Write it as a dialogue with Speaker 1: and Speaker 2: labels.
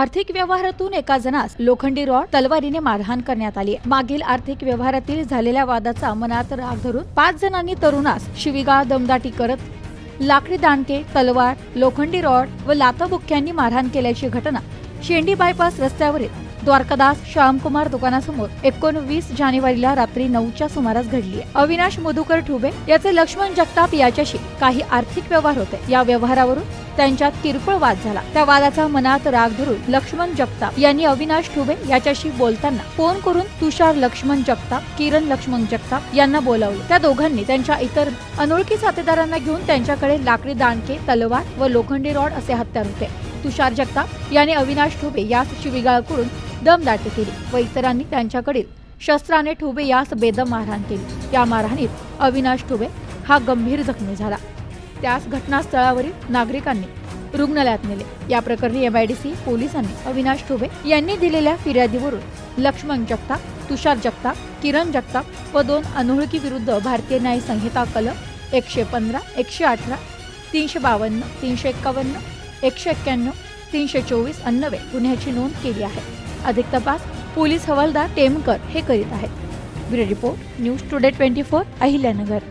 Speaker 1: आर्थिक व्यवहारातून एका जणास लोखंडी रॉड तलवारीने मारहाण करण्यात आली. मागील आर्थिक व्यवहारातील झालेल्या वादाचा मनात राग धरून पाच जणांनी तरुणास शिवीगाळ दमदाटी करत लाकडी दांडके तलवार लोखंडी रॉड व लातबुक्क्यांनी मारहाण केल्याची घटना शेंडी बायपास रस्त्यावरील द्वारकादास श्यामकुमार दुकानासमोर एकोणवीस जानेवारीला रात्री नऊच्या सुमारास घडली आहे. अविनाश मधुकर ठुबे याचे लक्ष्मण जगताप याच्याशी काही आर्थिक व्यवहार होते. या व्यवहारावरून त्यांच्यात किरकोळ वाद झाला. त्या वादाचा मनात राग धरून लक्ष्मण जगताप यांनी अविनाश ठुबे याच्याशी बोलताना फोन करून तुषार लक्ष्मण जगताप किरण लक्ष्मण जगताप यांना बोलावले. त्या दोघांनी त्यांच्या इतर अनोळखी साथीदारांना घेऊन त्यांच्याकडे लाकडी दांडके तलवार व लोखंडी रॉड असे हत्यार होते. तुषार जगताप यांनी अविनाश ठुबे यास शिविगाळ करून दमदाटी केली व इतरांनी त्यांच्याकडील शस्त्राने ठुबे यास बेदम मारहाण केली. या मारहाणीत अविनाश ठुबे हा गंभीर जखमी झाला. त्यास घटनास्थळावरील नागरिकांनी रुग्णालयात नेले. या प्रकरणी एमआयडीसी पोलिसांनी अविनाश ठुबे यांनी दिलेल्या फिर्यादीवरून लक्ष्मण जगताप तुषार जगताप किरण जगताप व दोन अनोळखी विरुद्ध भारतीय न्याय संहिता कलम एकशे पंधरा एकशे अठरा तीनशे बावन्न तीनशे एक्कावन्न एकशे एक्क्याण्णव तीनशे चोवीस अन्नवे गुन्ह्याची नोंद केली आहे. अधिक तपास पोलीस हवालदार टेमकर हे करीत आहेत. Bureau report news today twenty four Ahilyanagar.